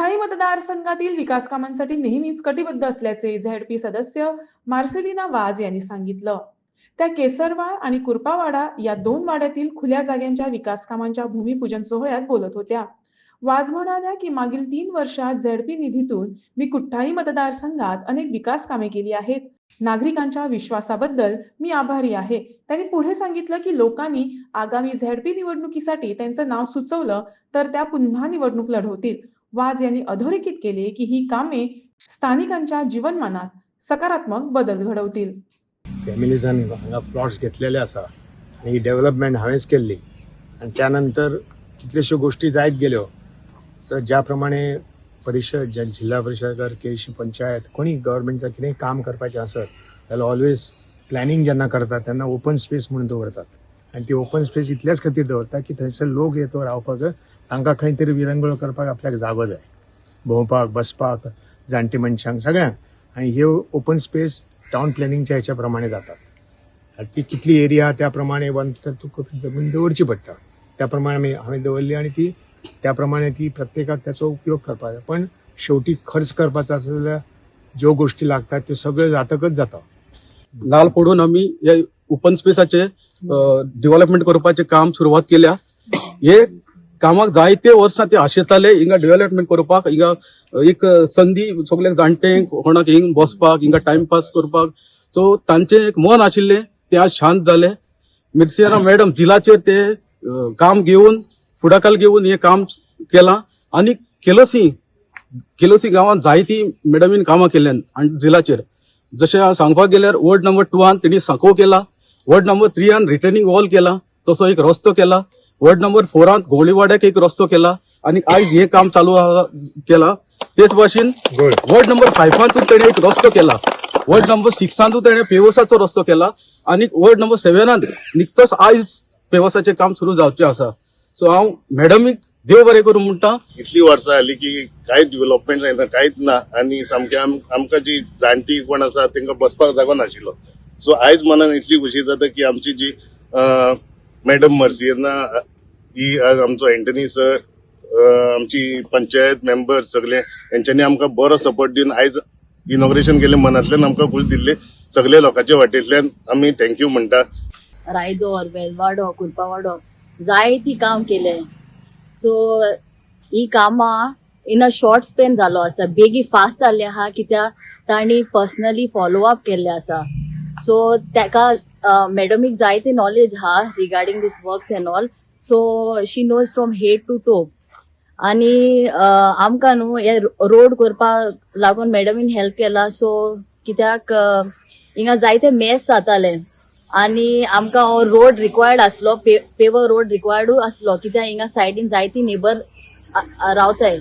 कुठ्ठाळी मतदारसंघातील विकास कामांसाठी नेहमीच कटिबद्ध असल्याचे झेडपी सदस्य मार्सेलिना वाज यांनी सांगितलं. त्या केसरवाड आणि कुरपावाडा या दोन वाड्यातील खुल्या जागांच्या विकास कामांच्या भूमिपूजन सोहळ्यात बोलत होत्या. वाज म्हणाल्या की मागील तीन वर्षात झेडपी निधीतून मी कुठ्ठाई मतदारसंघात अनेक विकास कामे केली आहेत. नागरिकांच्या विश्वासाबद्दल मी आभारी आहे. त्यांनी पुढे सांगितलं की लोकांनी आगामी झेडपी निवडणुकीसाठी त्यांचं नाव सुचवलं तर त्या पुन्हा निवडणूक लढवतील. वाज यांनी अधोरेखित केले की ही कामे स्थानिकांच्या जीवनमानात सकारात्मक बदल घडवतील. फॅमिलीजान हांगा प्लॉट्स घेतलेले आसा आनी ही डेव्हलपमेंट हांवेंच केल्ली आनी त्या नंतर कितल्योश्यो गोश्टी जायत गेल्यो. सो ज्या प्रमाणे परिशद ज्या जिल्हा परिशद केळशी पंचायत कोणी गव्हर्मेंटचं कितेंय काम करपाचें आसत जाल्यार ऑलवेज प्लॅनिंग जेन्ना करतात तेन्ना ओपन स्पेस म्हणून दवरतात आनी ती ओपन स्पेस इतल्याच खातीर दवरता की थंयसर लोक येतो रावपाक. तांकां खंय तरी विरंगळ करपाक आपल्याक जागो जाय भोंवपाक बसपाक जाणटे मनशांक सगळ्यांक. आनी ह्यो ओपन स्पेस टावन प्लॅनिंगच्या हेच्या प्रमाणे जातात. आनी ती कितली एरिया त्या प्रमाणे वन तर तुका जमीन दवरची पडटा. त्या प्रमाणे आमी हांवें दवरली आनी ती त्या प्रमाणे ती प्रत्येकाक त्याचो उपयोग करपाक जाय पण शेवटी खर्च करपाचो आसा जाल्यार ज्यो गोश्टी लागतात त्यो सगळ्यो जातकच जाता लाल फोडून आम्ही या ओपन स्पेसाचे डेव्हलपमेंट करपाचे काम सुरवात केल्या. हे कामाक जायते वर्सां ते आशेताले हिंगा डेव्हलपमेंट करपाक हिंगा एक संधी सगळ्या जाणटे कोणाक हिंग बसपाक हिंगा टाइमपास करपाक. सो तांचे एक मन आशिल्ले ते आज शांत झाले. मिर्सियाना मॅडम जिलाचेर ते काम घेऊन फुडाकार घेऊन हे काम केलां. आनी केलसी केलोसी गांवांत जायती मॅडमीन कामां केल्यान आनी जिलाचेर. जशें हांव सांगपाक गेल्यार वॉर्ड नंबर टुवान तेणी सांको केला वॉर्ड नंबर थ्रीयान रिटर्निंग वॉल केला तसो एक रस्तो केला. वॉर्ड नंबर फोरान गोवळीवाड्याक एक रस्तो केला आणि आयज हे काम चालू केला. तेच भाशेन वॉर्ड नंबर फायव्हांतून तेणे एक रस्तो केला. वॉर्ड नंबर सिक्सांतून तेणे पेवसाचो रस्तो केला. आणि वॉर्ड नंबर सेव्हनान निकतोच आयज पेवसाचें काम सुरू जावचें आसा. सो हांव मॅडमीक देव बरें करूं म्हणटा इतली वर्सां जाली की कांयच डेव्हलपमेंट जायना कांयच ना. आनी सामकें आम आमकां जी जाणटी कोण आसा तांकां बसपाक जागो नाशिल्लो. सो आयज मनान इतली खुशी जाता की आमची जी मॅडम मर्सियना ही आज आमचो एंटनी सर आमची पंचायत मेंबर सगळे हेंच्यांनी आमकां बरो सपोर्ट दिवन आयज इनॉग्रेशन केलें मनांतल्यान आमकां खूश दिल्ले. सगळे लोकांच्या वाटेंतल्यान आमी थँक्यू म्हणटा. रायदोर वेलवाडो कुरपावाडो जायती काम केले. सो ही कामां इन अ शॉर्ट स्पेन जालो आसा बेगी फास्ट जाल्ले आहा कित्याक तांणी पर्सनली फॉलो अप केल्ले आसा सो ताका मॅडमीक जायते नॉलेज आहा regarding this works and all so she knows from head to toe आनी आमकां न्हू हे रोड करपाक लागून मॅडमीन हेल्प केला. सो कित्याक हिंगा जायते मेस जाताले. आनी आमकां हो रोड रिक्वायर्ड आसलो पे पेवर रोड रिक्वायर्डूय आसलो कित्याक हिंगा सायडीन जायती नेबर रावताय.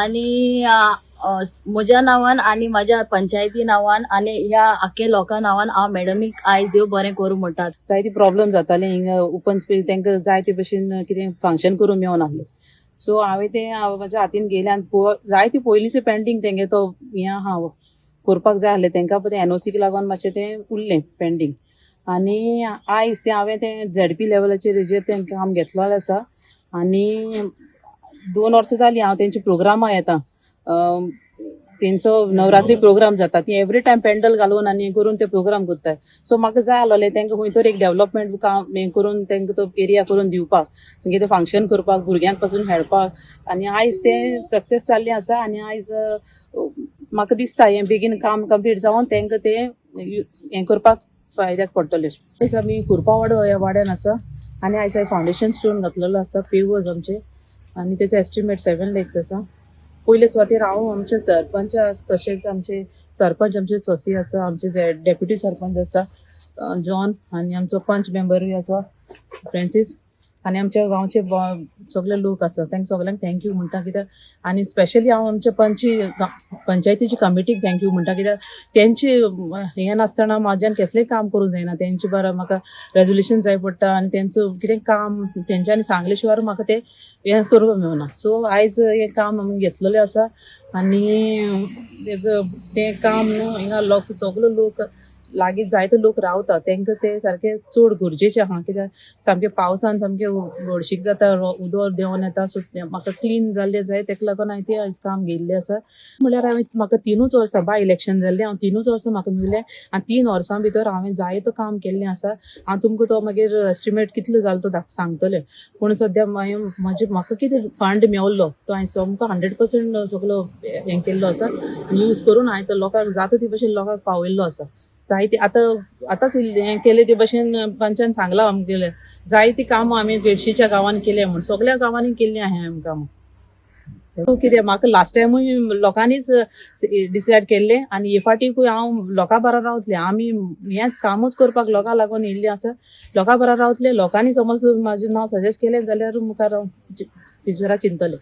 आनी म्हज्या नांवान आनी म्हाज्या पंचायती नांवान आनी ह्या आख्या लोकां नांवान हांव मॅडमीक आयज देव बरें करूं म्हणटात जायती प्रॉब्लेम जाताले हिंगा ओपन स्पेस तांकां जाय ते भशेन कितें फंक्शन करूंक मेळून आसलें सो हांवें तें हांव म्हज्या हातीन गेलें आनी जायती पयलींचे पेंडींग तेंगे तो हें आहा करपाक जाय आसलें तांकां पळय एनओसीक लागून मातशें तें उरलें पेंडींग आनी आयज तें हांवें तें झेडपी लेवलाचेर हेजेर तें काम घेतलेलें आसा आनी दोन वर्सां जालीं हांव तेंची प्रोग्रामां येता तेंचो नवरात्री प्रोग्राम जाता ती एवरी टायम पेंडल घालून आनी हें करून ते प्रोग्राम करतात सो म्हाका जाय आसलोलें तेंकां खंय तर एक डेव्हलपमेंट काम हें करून तेंकां तो एरिया करून दिवपाक. तेंगे ते फंक्शन करपाक भुरग्यांकपासून खेळपाक. आनी आयज तें सक्सेस जाल्लें आसा आनी आयज म्हाका दिसता हें बेगीन काम कंप्लीट जावन तेंकां तें हें करपाक फायद्याक पडटलें आयज आमी कुरपावाडो ह्या वाड्यान आसा आनी आयज हांवें फावंडेशन स्टोन घातलेलो आसता पेवर्स आमचे. आनी तेचो एस्टिमेट सेवन लॅक्स आसा पयले सुवातेर हांव आमचे सरपंच तशेंच आमचे सरपंच आमचे सोसी आसा आमचे जे डेप्युटी सरपंच आसा जॉन आनी आमचो पंच मेंबरूय आसा फ्रेंसीस आनी आमच्या गांवचे सगळे लोक आसा त्यांना सगल्यांक थँक्यू म्हणटा कित्याक आनी स्पेशली हांव आमच्या पंची पंचायतीची कमिटीक थँक्यू म्हणटा कित्याक तेंची हें नासतना म्हाज्यान कसलेंय काम करूंक जायना तेंची बरं म्हाका रेजोल्युशन जाय पडटा आनी तेंचो कितें काम तेंच्यांनी सांगले शिवाय म्हाका तें हें करूंक मेळना. सो आयज हें काम आमी घेतलेलें आसा आनी तेजो तें काम न्हू हिंगा लोक सगलो लोक लागीं जायते लोक रावता तांकां ते सारके चड गरजेचे आहा. कित्याक? सामके पावसान सामके हळशीक जाता उदक देंवन येता सो म्हाका क्लीन जाल्ले जाय तेका लागून हांवें तें आयज काम घेयल्लें आसा. म्हळ्यार हांवें म्हाका तिनूच वर्सां बाय इलेक्शन जाल्लें हांव तिनूच वर्सां म्हाका मेवलें आनी तीन वर्सां भितर हांवें जायतो काम केल्लें आसा. हांव तुमकां तो मागीर एस्टिमेट कितलो जालो तो दाख- सांगतलें. पूण सद्या हांवें म्हाजे म्हाका कितें फंड मेवल्लो तो हांवें सोमको हंड्रेड पर्संट सगळो हें केल्लो आसा. यूज करून हांवें तो लोकांक जाता ते भशेन लोकांक पावयल्लो आसा. जायती आतां आतांच हें केले ते भशेन पंचान सांगलां आमगेले जायतीं कामां आमी बेडशीच्या गांवांनी केल्या म्हूण सगळ्या गांवांनी केल्लीं आहाय आमी हो, कितें म्हाका लास्ट टायमूय लोकांनीच डिसायड केल्लें आनी हे फाटीकूय हांव लोकां बरो रावतलें. आमी हेंच कामूच करपाक लोकां लागून येयल्लीं आसा लोकां बरो रावतलें. लोकांनी समज म्हाजें नांव सजेस्ट केलें जाल्यार मुखार हांव फ्युचराक चिंतलें.